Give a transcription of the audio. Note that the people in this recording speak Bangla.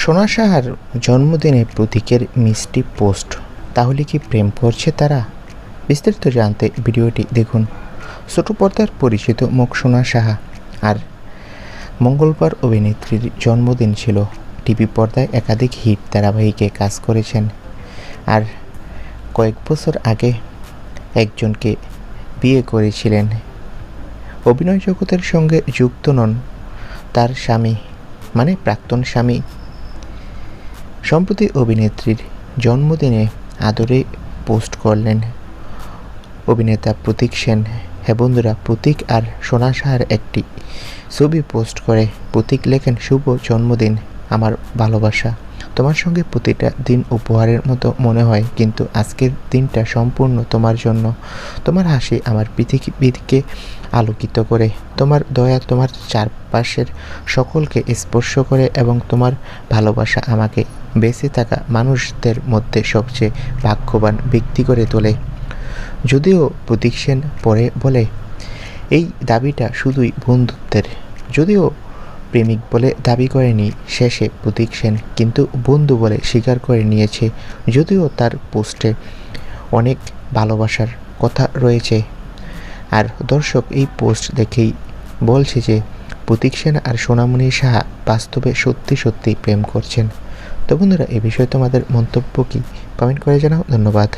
সোনা সাহার জন্মদিনে প্রতীকের মিষ্টি পোস্ট, তাহলে কি প্রেম করছে তারা? বিস্তারিত জানতে ভিডিওটি দেখুন। ছোট পর্দার পরিচিত মুখ সোনা সাহা আর মঙ্গলবার অভিনেত্রীর জন্মদিন ছিল। টিভি পর্দায় একাধিক হিট ধারাবাহিকে কাজ করেছেন। আর কয়েক বছর আগে একজনকে বিয়ে করেছিলেন। অভিনয় জগতের সঙ্গে যুক্ত নন। তার স্বামী মানে প্রাক্তন স্বামী সম্প্রতি অভিনেত্রীর জন্মদিনে আদরে পোস্ট করলেন অভিনেতা প্রতীক সেন। হ্যাঁ বন্ধুরা, প্রতীক আর সোনা সাহার একটি ছবি পোস্ট করে প্রতীক লেখেন, শুভ জন্মদিন, আমার ভালোবাসা। তোমার সঙ্গে প্রতিটা দিন উপহারের মতো মনে হয়, কিন্তু আজকের দিনটা সম্পূর্ণ তোমার জন্য। তোমার হাসি আমার পৃথিবীকে আলোকিত করে। তোমার দয়া তোমার চারপাশের সকলকে স্পর্শ করে এবং তোমার ভালোবাসা আমাকে বেঁচে থাকা মানুষদের মধ্যে সবচেয়ে ভাগ্যবান ব্যক্তি করে তোলে। যদিও প্রতীক সেন পরে বলে, এই দাবিটা শুধুই বন্ধুত্বের। যদিও প্রেমিক বলে দাবি করেনি শেষে প্রতীক সেন, কিন্তু বন্ধু বলে স্বীকার করে নিয়েছে, যদিও তার পোস্টে অনেক ভালোবাসার কথা রয়েছে। আর দর্শক এই পোস্ট দেখেই বলছে যে, প্রতীক সেন আর সোনামণি সাহা বাস্তবে সত্যি সত্যি প্রেম করছেন। তো বন্ধুরা, এ বিষয়ে তোমাদের মন্তব্য কি? কমেন্ট করে জানাও। ধন্যবাদ।